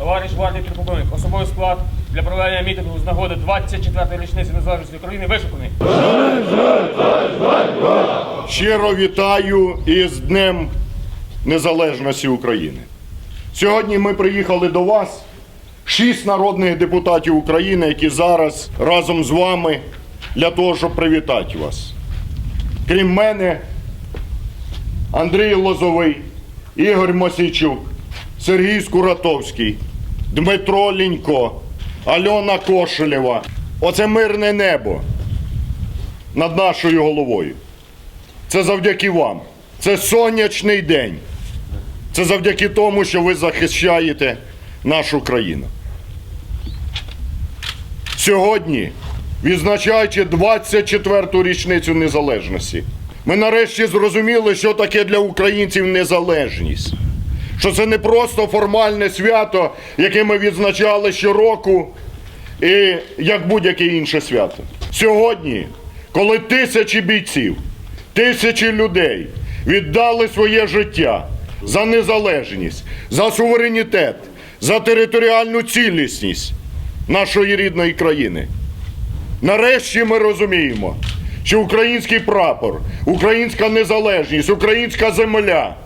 товариш гвардії підполковник, особовий склад для проведення мітингу з нагоди 24-ї річниці незалежності України вишуканий. Щиро вітаю із Днем Незалежності України. Сьогодні ми приїхали до вас, шість народних депутатів України, які зараз разом з вами для того, щоб привітати вас. Крім мене, Андрій Лозовий, Ігор Мосійчук, Сергій Скуратовський, Дмитро Лінько, Альона Кошелєва. Оце мирне небо над нашою головою. Це завдяки вам. Це сонячний день. Це завдяки тому, що ви захищаєте нашу країну. Сьогодні, відзначаючи 24-ту річницю незалежності, ми нарешті зрозуміли, що таке для українців незалежність. Що це не просто формальне свято, яке ми відзначали щороку, і як будь-яке інше свято. Сьогодні, коли тисячі бійців, тисячі людей віддали своє життя за незалежність, за суверенітет, за територіальну цілісність нашої рідної країни. Нарешті ми розуміємо, що український прапор, українська незалежність, українська земля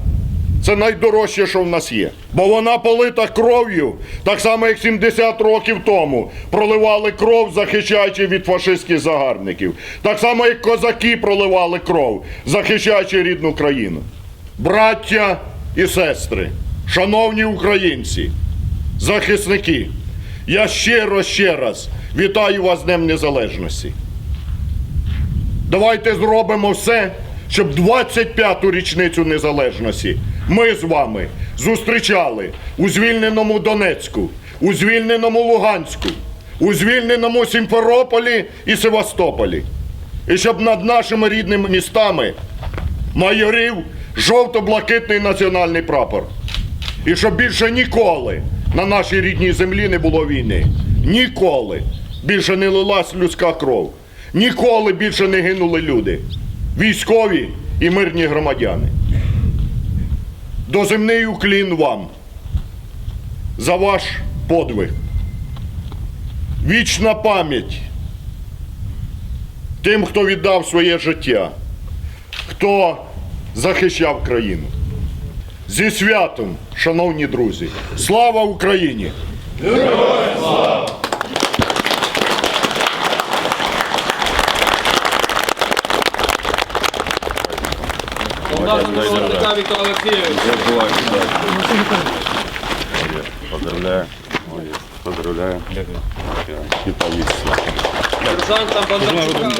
це найдорожче, що в нас є. Бо вона полита кров'ю, так само, як 70 років тому проливали кров, захищаючи від фашистських загарбників. Так само, як козаки проливали кров, захищаючи рідну країну. Браття і сестри, шановні українці, захисники, я щиро ще раз вітаю вас з Днем Незалежності. Давайте зробимо все, щоб 25-ту річницю незалежності ми з вами зустрічали у звільненому Донецьку, у звільненому Луганську, у звільненому Сімферополі і Севастополі. І щоб над нашими рідними містами майорів жовто-блакитний національний прапор. І щоб більше ніколи на нашій рідній землі не було війни. Ніколи більше не лилась людська кров. Ніколи більше не гинули люди. Військові і мирні громадяни. Доземний уклін вам за ваш подвиг. Вічна пам'ять тим, хто віддав своє життя, хто захищав країну. Зі святом, шановні друзі, слава Україні! Солдата Віктор Олексійович. Поздравляю. Поздравляю. И повесил. Сержанта Бондарчука.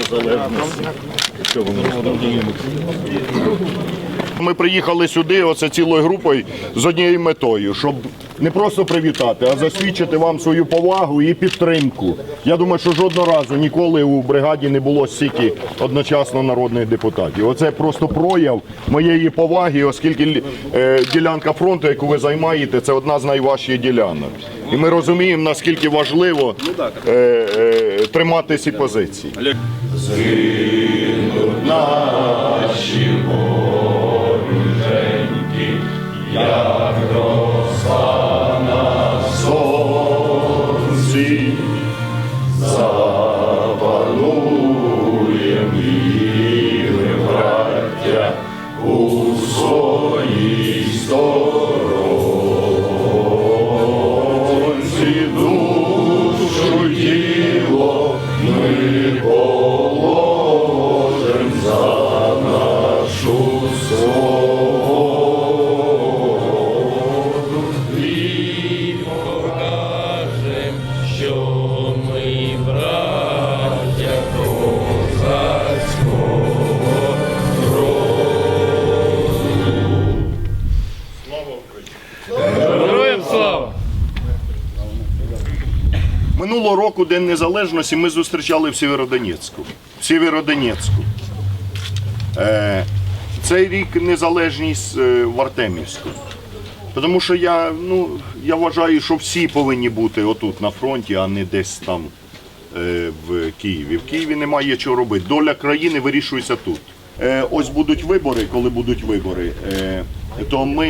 Ми приїхали сюди, оце цілою групою з однією метою, щоб не просто привітати, а засвідчити вам свою повагу і підтримку. Я думаю, що жодного разу ніколи у бригаді не було стільки одночасно народних депутатів. Оце просто прояв моєї поваги, оскільки е, ділянка фронту, яку ви займаєте, це одна з найважчих ділянок. І ми розуміємо, наскільки важливо е, е, тримати ці позиції. сонці Минулого року День Незалежності ми зустрічали в Сєвєродонецьку. В Сєвєродонецьку. Е, цей рік незалежність е, в Артемівську. Тому що я, ну, я вважаю, що всі повинні бути отут на фронті, а не десь там е, в Києві. В Києві немає чого робити. Доля країни вирішується тут. Ось будуть вибори, коли будуть вибори. То ми,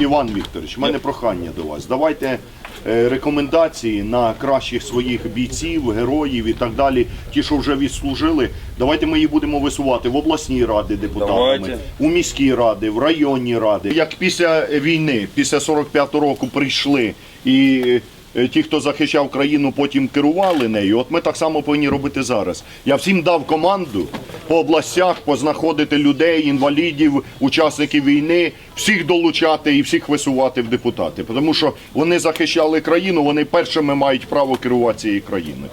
Іван Вікторович, в мене прохання до вас. Давайте рекомендації на кращих своїх бійців, героїв і так далі, ті, що вже відслужили. Давайте ми її будемо висувати в обласній ради депутатами, Давайте. у міській ради, в районній ради. Як після війни, після 45-го року прийшли і е, ті, хто захищав країну, потім керували нею. От ми так само повинні робити зараз. Я всім дав команду по областях познаходити людей, інвалідів, учасників війни, всіх долучати і всіх висувати в депутати. Тому що вони захищали країну, вони першими мають право керувати цією країною.